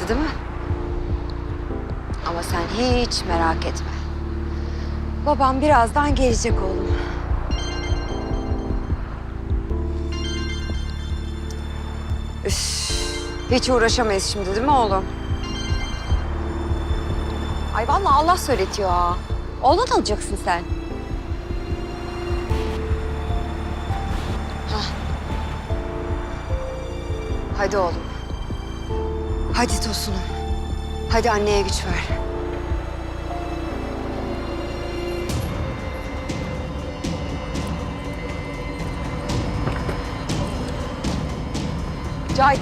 olacaktı değil mi? Ama sen hiç merak etme. Babam birazdan gelecek oğlum. Üf, hiç uğraşamayız şimdi değil mi oğlum? Ay vallahi Allah söyletiyor ha. Oğlan alacaksın sen. Hah. Hadi oğlum. Hadi Tosun'um. Hadi anneye güç ver. Cahit,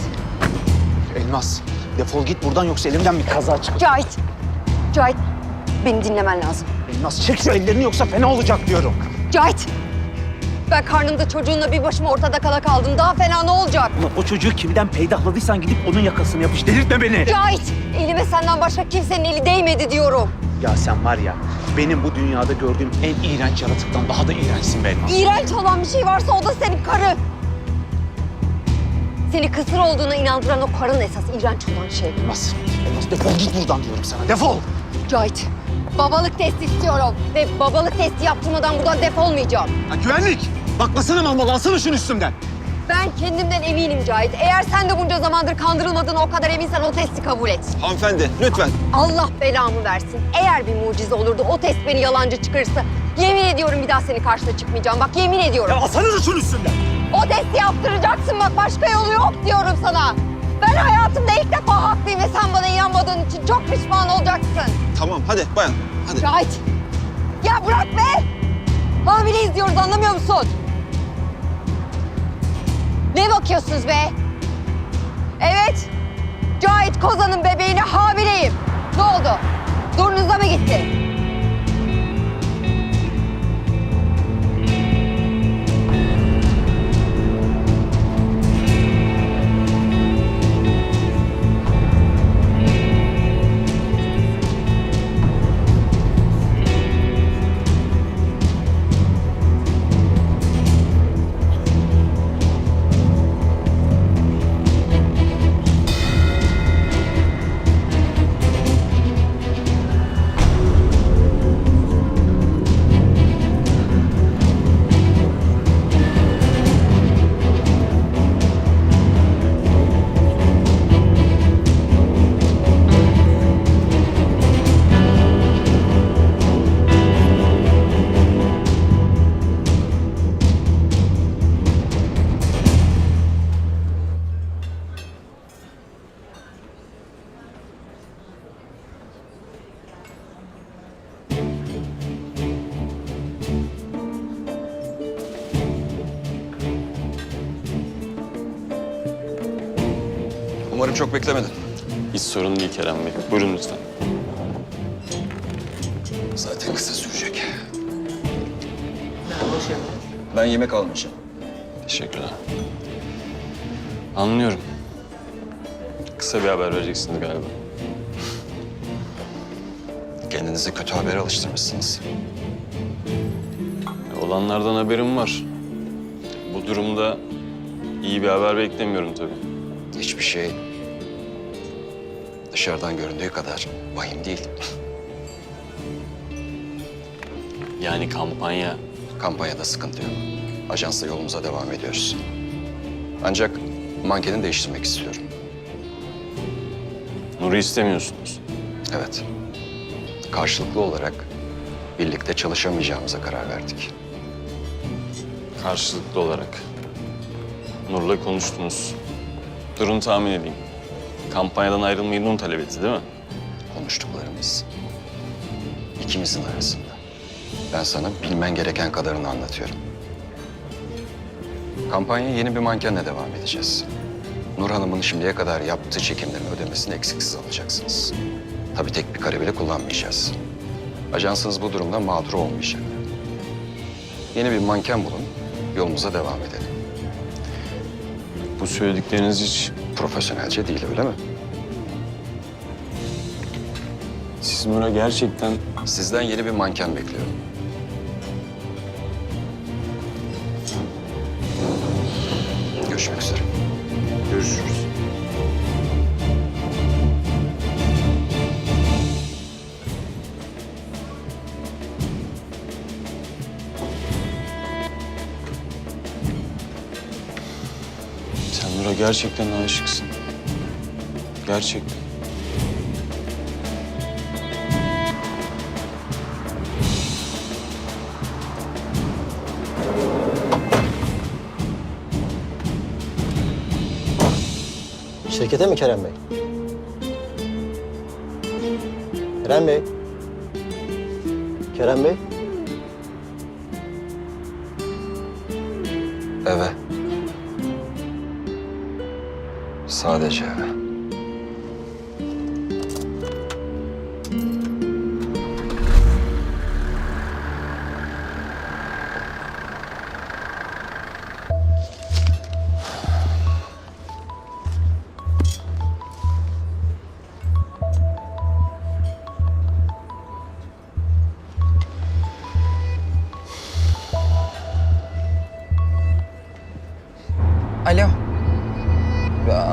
Elmas, defol git buradan yoksa elimden bir kaza çıkar. Cahit. Cahit, beni dinlemen lazım. Elmas çek şu ellerini yoksa fena olacak diyorum. Cahit. Ben karnımda çocuğunla bir başıma ortada kala kaldım. Daha fena ne olacak? Ulan o çocuğu kimden peydahladıysan gidip onun yakasını yapış. Delirtme beni. Cahit, elime senden başka kimsenin eli değmedi diyorum. Ya sen var ya benim bu dünyada gördüğüm en iğrenç yaratıktan daha da iğrençsin be Elmas. İğrenç olan bir şey varsa o da senin karın. Seni kısır olduğuna inandıran o karın esas iğrenç olan şey. Elmas, Elmas defol git buradan diyorum sana. Defol. Cahit, babalık testi istiyorum. Ve babalık testi yaptırmadan buradan defolmayacağım. Ya güvenlik. Bakmasana mal mal alsana şunu üstümden. Ben kendimden eminim Cahit. Eğer sen de bunca zamandır kandırılmadığına o kadar eminsen o testi kabul et. Hanımefendi lütfen. Allah belamı versin. Eğer bir mucize olurdu o test beni yalancı çıkarırsa yemin ediyorum bir daha senin karşına çıkmayacağım. Bak yemin ediyorum. Ya alsanıza şunu üstümden. O testi yaptıracaksın bak başka yolu yok diyorum sana. Ben hayatımda ilk defa haklıyım ve sen bana inanmadığın için çok pişman olacaksın. Tamam hadi bayan hadi. Cahit. Ya bırak be. Hamile izliyoruz anlamıyor musun? Ne bakıyorsunuz be? Evet. Cahit Kozan'ın bebeğine hamileyim. Ne oldu? Zorunuza mı gitti? Umarım çok beklemedin. Hiç sorun değil Kerem Bey. Buyurun lütfen. Zaten kısa sürecek. Ben yemek almayacağım. Teşekkürler. Anlıyorum. Kısa bir haber vereceksiniz galiba. Kendinizi kötü habere alıştırmışsınız. Olanlardan haberim var. Bu durumda iyi bir haber beklemiyorum tabii. Hiçbir şey dışarıdan göründüğü kadar vahim değil. Yani kampanya Kampanyada sıkıntı yok. Ajansla yolumuza devam ediyoruz. Ancak mankeni değiştirmek istiyorum. Nur'u istemiyorsunuz. Evet. Karşılıklı olarak birlikte çalışamayacağımıza karar verdik. Karşılıklı olarak. Nur'la konuştunuz. Durun tahmin edeyim. Kampanyadan ayrılmayı Nur talep etti değil mi? konuştuklarımız ikimizin arasında. Ben sana bilmen gereken kadarını anlatıyorum. Kampanya yeni bir mankenle devam edeceğiz. Nur Hanım'ın şimdiye kadar yaptığı çekimlerin ödemesini eksiksiz alacaksınız. Tabii tek bir kare bile kullanmayacağız. Ajansınız bu durumda mağdur olmayacak. Yeni bir manken bulun, yolumuza devam edelim. Bu söyledikleriniz hiç... Profesyonelce değil öyle mi? Siz Nur'a gerçekten Sizden yeni bir manken bekliyorum. Görüşmek üzere. görüşürüz. Gerçekten aşıksın. Gerçekten. Şirkete mi Kerem Bey? Kerem Bey? Kerem Bey? Eve. Sadece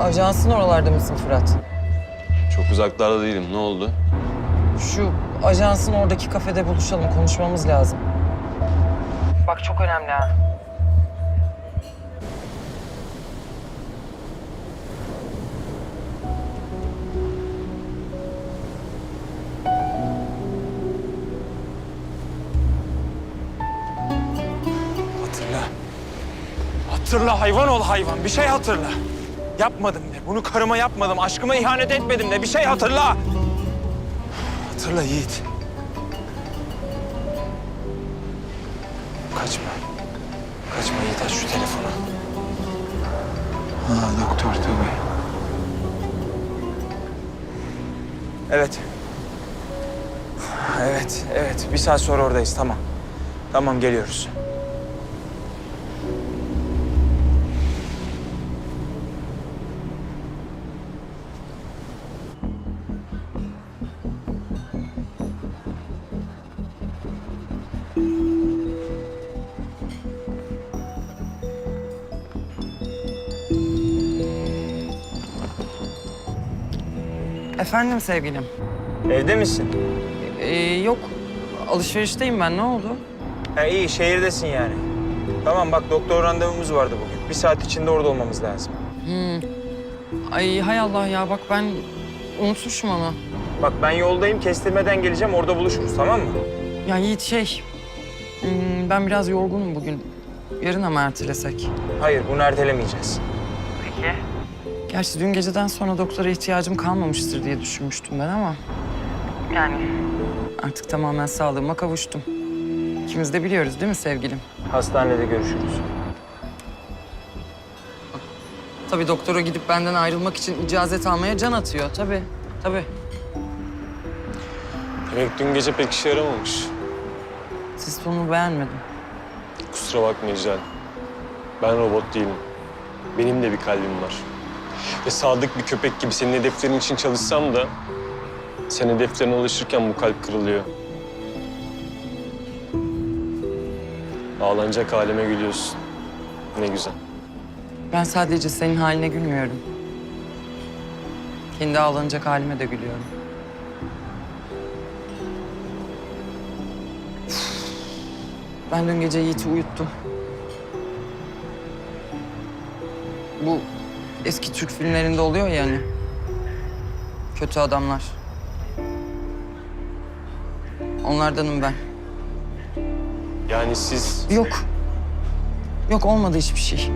Ajansın oralarda mısın Fırat? Çok uzaklarda değilim. Ne oldu? Şu ajansın oradaki kafede buluşalım, konuşmamız lazım. Bak çok önemli ha. Hatırla. Hatırla hayvan ol hayvan. Bir şey hatırla. Yapmadım de. Bunu karıma yapmadım. Aşkıma ihanet etmedim de. Bir şey hatırla. Hatırla Yiğit. Kaçma. Kaçma Yiğit aç şu telefonu. Ha doktor tabii. Evet. Evet, evet. Bir saat sonra oradayız. Tamam. Tamam geliyoruz. Efendim sevgilim. Evde misin? Ee, yok, alışverişteyim ben. Ne oldu? Ha iyi, şehirdesin yani. Tamam bak doktor randevumuz vardı bugün. Bir saat içinde orada olmamız lazım. Ay hay Allah ya bak ben unutmuşum onu. Bak ben yoldayım, kestirmeden geleceğim. Orada buluşuruz tamam mı? Ya Yiğit şey, hmm, ben biraz yorgunum bugün. Yarın ama ertelesek. Hayır, bunu ertelemeyeceğiz. Gerçi dün geceden sonra doktora ihtiyacım kalmamıştır diye düşünmüştüm ben ama... Yani artık tamamen sağlığıma kavuştum. İkimiz de biliyoruz değil mi sevgilim? Hastanede görüşürüz. Tabii doktora gidip benden ayrılmak için icazet almaya can atıyor. Tabii, tabii. Demek dün gece pek işe yaramamış. Siz sonunu beğenmedim. Kusura bakma İclal. Ben robot değilim. Benim de bir kalbim var. Ve sadık bir köpek gibi senin hedeflerin için çalışsam da... ...sen hedeflerine ulaşırken bu kalp kırılıyor. Ağlanacak halime gülüyorsun. Ne güzel. Ben sadece senin haline gülmüyorum. Kendi ağlanacak halime de gülüyorum. Ben dün gece Yiğit'i uyuttum. Bu eski Türk filmlerinde oluyor ya hani. Kötü adamlar. Onlardanım ben. Yani siz... Yok. Yok olmadı hiçbir şey.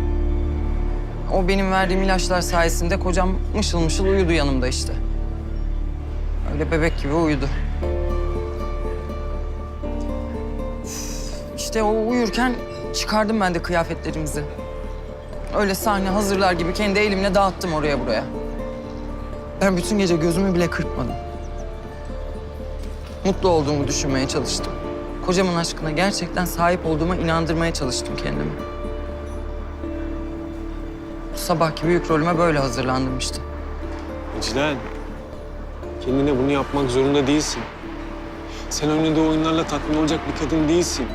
O benim verdiğim ilaçlar sayesinde kocam mışıl mışıl uyudu yanımda işte. Öyle bebek gibi uyudu. İşte o uyurken çıkardım ben de kıyafetlerimizi. Öyle sahne hazırlar gibi kendi elimle dağıttım oraya buraya. Ben bütün gece gözümü bile kırpmadım. Mutlu olduğumu düşünmeye çalıştım. Kocamın aşkına gerçekten sahip olduğuma inandırmaya çalıştım kendimi. Bu sabahki büyük rolüme böyle hazırlandım işte. İclal, kendine bunu yapmak zorunda değilsin. Sen oynadığı oyunlarla tatmin olacak bir kadın değilsin.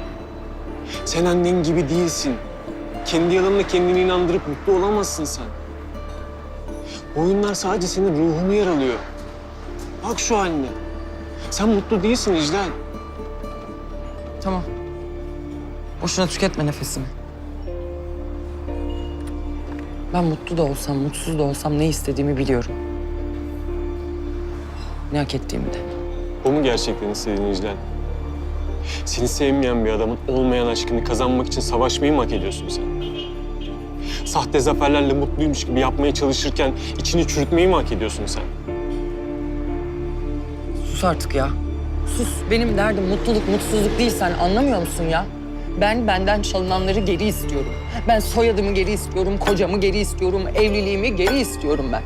Sen annen gibi değilsin. Kendi yalanına kendini inandırıp mutlu olamazsın sen. Oyunlar sadece senin ruhunu yaralıyor. Bak şu haline. Sen mutlu değilsin İclal. Tamam. Boşuna tüketme nefesimi. Ben mutlu da olsam, mutsuz da olsam ne istediğimi biliyorum. Ne hak ettiğimi de. Bu mu gerçekten istediğin İclal? Seni sevmeyen bir adamın olmayan aşkını kazanmak için savaşmayı mı hak ediyorsun sen? Sahte zaferlerle mutluymuş gibi yapmaya çalışırken içini çürütmeyi mi hak ediyorsun sen? Sus artık ya. Sus. Benim derdim mutluluk, mutsuzluk değil. Sen anlamıyor musun ya? Ben benden çalınanları geri istiyorum. Ben soyadımı geri istiyorum, kocamı geri istiyorum, evliliğimi geri istiyorum ben.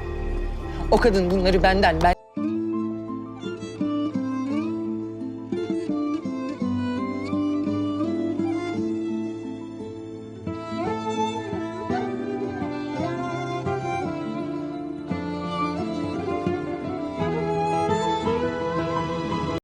O kadın bunları benden, ben